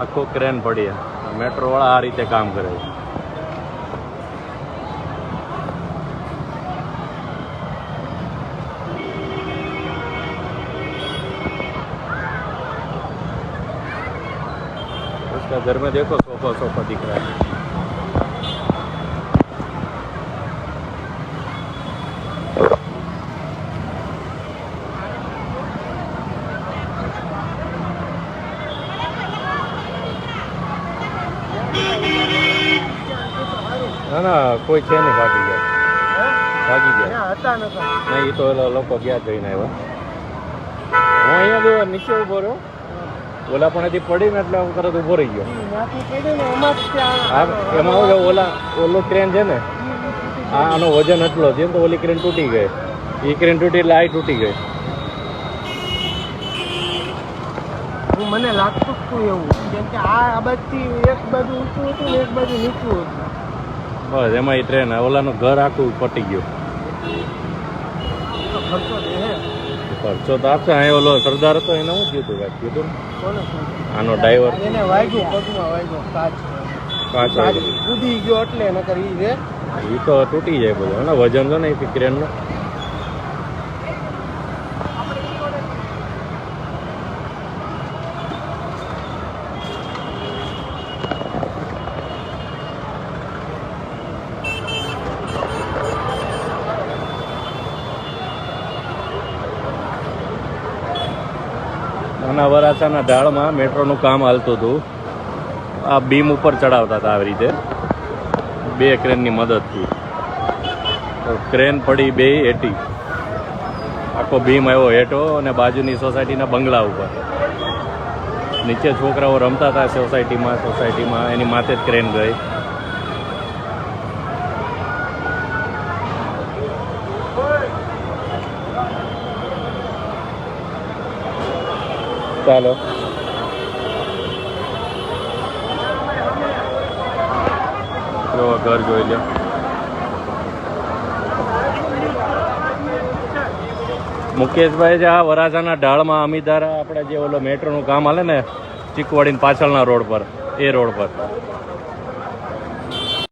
આખો ક્રેન પડી મેટ્રો વાળા આ રીતે કામ કરે છે उसका घर में देखो सोफा सोफा दिख रहा है ના ના કોઈ છે નહીં ભાગી ગયા. ભાગી ગયા. હતા નહીં એ તો લોકો ગયા જઈને આવ્યા. હું અહીંયા ગયો નીચે ઊભો રહ્યો. ઓલા પણ હજી પડીને એટલે હું તરત ઊભો રહી ગયો. હા એમાં શું ઓલા ઓલો ક્રેન છે ને આનો વજન એટલો છે ને તો ઓલી ક્રેન તૂટી ગઈ. એ ક્રેન તૂટી એટલે આ તૂટી ગઈ. હું મને લાગતું જ હતું એવું કેમ કે આ બાજુથી એક બાજુ ઊંચું હતું ને એક બાજુ નીચું હતું. બસ એમાં એ ટ્રેન ઓલાનું ઘર આખું પટી ગયું. ખર્ચો ખર્ચો તો આપશે અહીં ઓલો સરદાર હતો એને શું કીધું કાંઈક કીધું? આનો ડ્રાઈવર એને વાગ્યું પગમાં વાગ્યો કાચ. કાચ કૂદી ગયો એટલે નકર એ તો તૂટી જાય બધું. એના વજન તો નહીં ક્રેનનો નાના વરાછાના ઢાળમાં મેટ્રોનું કામ હાલતું હતું. આ બીમ ઉપર ચડાવતા હતા આવી રીતે. બે ક્રેનની મદદથી. તો ક્રેન પડી બે હેટી આખો બીમ આવ્યો હેઠો અને બાજુની સોસાયટીના બંગલા ઉપર. નીચે છોકરાઓ રમતા હતા સોસાયટીમાં સોસાયટીમાં, એની માથે જ ક્રેન ગઈ. ચાલો. જો, ઘર જોઈ લો મુકેશભાઈ છે આ વરાછાના ઢાળમાં અમીધારા, આપણે જે ઓલો મેટ્રોનું કામ હાલે ને, ચીકવાડીને પાછળના રોડ પર, એ રોડ પર.